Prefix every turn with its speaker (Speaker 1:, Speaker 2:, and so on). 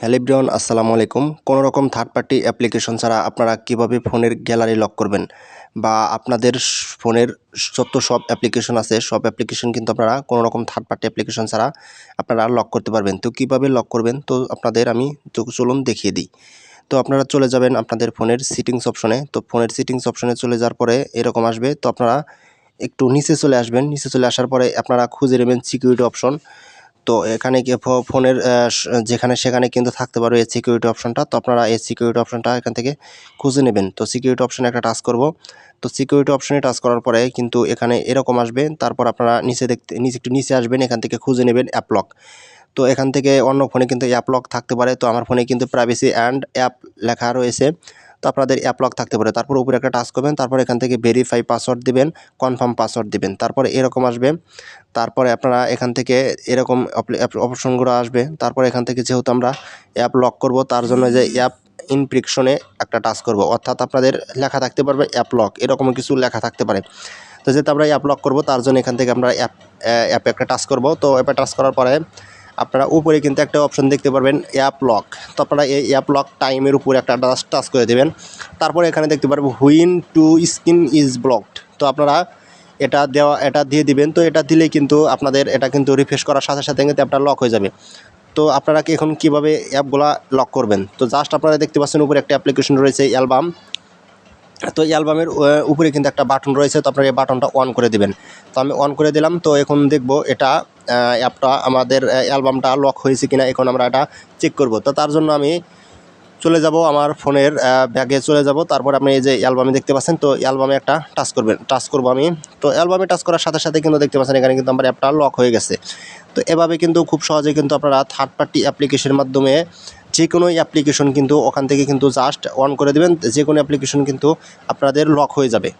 Speaker 1: Hello Brian আসসালামু আলাইকুম। কোনো রকম থার্ড পার্টি অ্যাপ্লিকেশন ছাড়া আপনারা কীভাবে ফোনের গ্যালারি লক করবেন বা আপনাদের ফোনের যত সব অ্যাপ্লিকেশন আছে, সব অ্যাপ্লিকেশন কিন্তু আপনারা কোনো রকম থার্ড পার্টি অ্যাপ্লিকেশন ছাড়া আপনারা লক করতে পারবেন। তো কীভাবে লক করবেন? তো আপনাদের আমি চলুন দেখিয়ে দিই। তো আপনারা চলে যাবেন আপনাদের ফোনের সিটিংস অপশনে তো ফোনের সিটিংস অপশনে চলে যাওয়ার পরে এরকম আসবে। তো আপনারা একটু নিচে চলে আসবেন। নিচে চলে আসার পরে আপনারা খুঁজে নেবেন সিকিউরিটি অপশন তো এখানে গিয়ে ফোনের যেখানে সেখানে কিন্তু থাকতে পারবে এই সিকিউরিটি অপশনটা তো আপনারা এই সিকিউরিটি অপশনটা এখান থেকে খুঁজে নেবেন। তো সিকিউরিটি অপশনে একটা টাচ করব। তো সিকিউরিটি অপশনে টাচ করার পরে কিন্তু এখানে এরকম আসবে। তারপর আপনারা নিচে দেখতে, নিচে একটু নিচে আসবেন। এখান থেকে খুঁজে নেবেন অ্যাপলক তো এখান থেকে অন্য ফোনে কিন্তু অ্যাপ লক থাকতে পারে। তো আমার ফোনে কিন্তু প্রাইভেসি অ্যান্ড অ্যাপ লেখা রয়েছে। তো আপনাদের অ্যাপ লক থাকতে পারে। তারপর উপরে একটা টাচ করবেন, তারপর এখান থেকে ভেরিফাই পাসওয়ার্ড দিবেন কনফার্ম পাসওয়ার্ড দিবেন। তারপরে এরকম আসবে। তারপরে আপনারা এখান থেকে এরকম অপশনগুলো আসবে। তারপরে এখান থেকে যেহেতু আমরা অ্যাপ লক করব, তার জন্য যে অ্যাপ ইনপ্রিকশনে একটা টাচ করব। অর্থাৎ আপনাদের লেখা থাকতে পারবে অ্যাপ লক এরকম কিছু লেখা থাকতে পারে। তো যেহেতু আমরা অ্যাপ লক করব, তার জন্য এখান থেকে আমরা অ্যাপ অ্যাপে একটা টাচ করব। তো অ্যাপে টাচ করার পরে আপনারা উপরে কিন্তু একটা অপশন দেখতে পারবেন অ্যাপ লক তো আপনারা এই অ্যাপ লক টাইমের উপরে একটা টাচ টাচ করে দেবেন। তারপরে এখানে দেখতে পারবেন when to screen is blocked তো আপনারা এটা দেওয়া, এটা দিয়ে দিবেন। তো এটা দিলে কিন্তু আপনাদের, এটা কিন্তু রিফ্রেশ করার সাথে সাথে কিন্তু অ্যাপটা লক হয়ে যাবে। তো আপনারা কি এখন কীভাবে অ্যাপগুলা লক করবেন? তো জাস্ট আপনারা দেখতে পাচ্ছেন উপরে একটা অ্যাপ্লিকেশন রয়েছে অ্যালবাম তো এই অ্যালবামের উপরে কিন্তু একটা বাটন রয়েছে। তো আপনারা এই বাটনটা অন করে দিবেন। তো আমি অন করে দিলাম। তো এখন দেখব এটা অ্যাপটা, আমাদের অ্যালবামটা লক হয়েছে কিনা এখন আমরা এটা চেক করব। তো তার জন্য আমি চলে যাব আমার ফোনের ব্যাগে চলে যাব। তারপর আপনি এই যে অ্যালবামে দেখতে পাচ্ছেন, তো অ্যালবামে একটা টাচ করবেন টাচ করব আমি। তো অ্যালবামে টাচ করার সাথে সাথে কিন্তু দেখতে পাচ্ছেন, এখানে কিন্তু আমার অ্যাপটা লক হয়ে গেছে। তো এভাবে কিন্তু খুব সহজে কিন্তু আপনারা থার্ড পার্টি অ্যাপ্লিকেশনের মাধ্যমে যে কোনো অ্যাপ্লিকেশন কিন্তু ওখান থেকে কিন্তু জাস্ট অন করে দেবেন যে কোনো অ্যাপ্লিকেশন কিন্তু আপনাদের লক হয়ে যাবে।